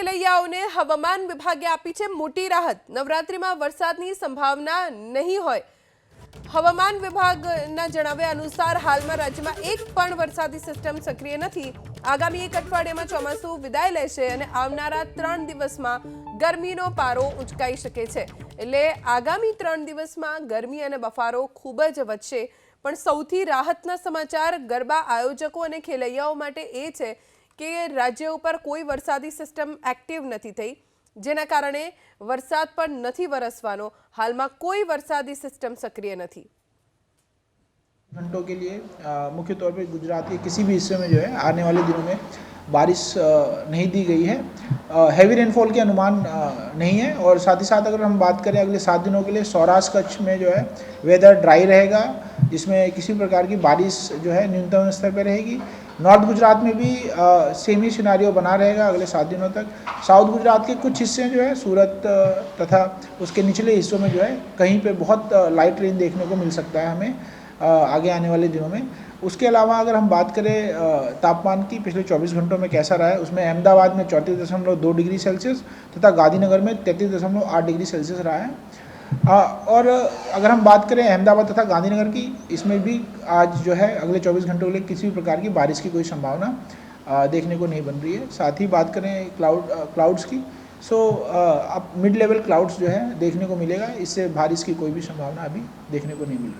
ખેલૈયાઓને હવામાન વિભાગે આપી છે મોટી રાહત. નવરાત્રિમાં વરસાદની સંભાવના નહીં હોય. હવામાન વિભાગના જણાવ્યા અનુસાર હાલમાં રાજ્યમાં એક પણ વરસાદી સિસ્ટમ સક્રિય નથી. આગામી એક અઠવાડિયામાં ચોમાસું વિદાય લેશે અને આવનારા ત્રણ દિવસમાં ગરમીનો પારો ઉંચકાઈ શકે છે. એટલે આગામી ત્રણ દિવસમાં ગરમી અને બફારો ખૂબ જ વધશે. પણ સૌથી રાહતના સમાચાર ગરબા આયોજકો અને ખેલૈયાઓ માટે એ છે કે રાજ્ય ઉપર કોઈ વરસાદી સિસ્ટમ એક્ટિવ નથી થઈ જેના કારણે વરસાદ પણ નથી વરસવાનો હાલમાં કોઈ વરસાદી સિસ્ટમ સક્રિય નથી घंटों के लिए अ, मुख्य तौर पे गुजरात के किसी भी हिस्से में जो है आने वाले दिनों में बारिश अ, नहीं दी गई है हैवी रेनफॉल के अनुमान अ, नहीं है और साथ ही साथ अगर हम बात करें अगले सात दिनों के लिए सौराष्ट्र कच्छ में जो है वेदर ड्राई रहेगा जिसमें किसी प्रकार की बारिश जो है न्यूनतम स्तर पर रहेगी नॉर्थ गुजरात में भी सेम ही सिनारियो बना रहेगा अगले सात दिनों तक। साउथ गुजरात के कुछ हिस्से जो है, सूरत तथा उसके निचले हिस्सों में जो है, कहीं पे बहुत लाइट रेन देखने को मिल सकता है हमें आगे आने वाले दिनों में। उसके अलावा अगर हम बात करें तापमान की, पिछले 24 घंटों में कैसा रहा है, उसमें अहमदाबाद में चौंतीस दशमलव दो डिग्री सेल्सियस तथा गांधीनगर में तैंतीस दशमलव आठ डिग्री सेल्सियस रहा है। और अगर हम बात करें अहमदाबाद तथा गांधीनगर की, इसमें भी आज जो है अगले 24 घंटों के लिए किसी भी प्रकार की बारिश की कोई संभावना देखने को नहीं बन रही है। साथ ही बात करें क्लाउड क्लाउड्स की सो अब मिड लेवल क्लाउड्स जो है देखने को मिलेगा। इससे बारिश की कोई भी संभावना अभी देखने को नहीं मिल रही।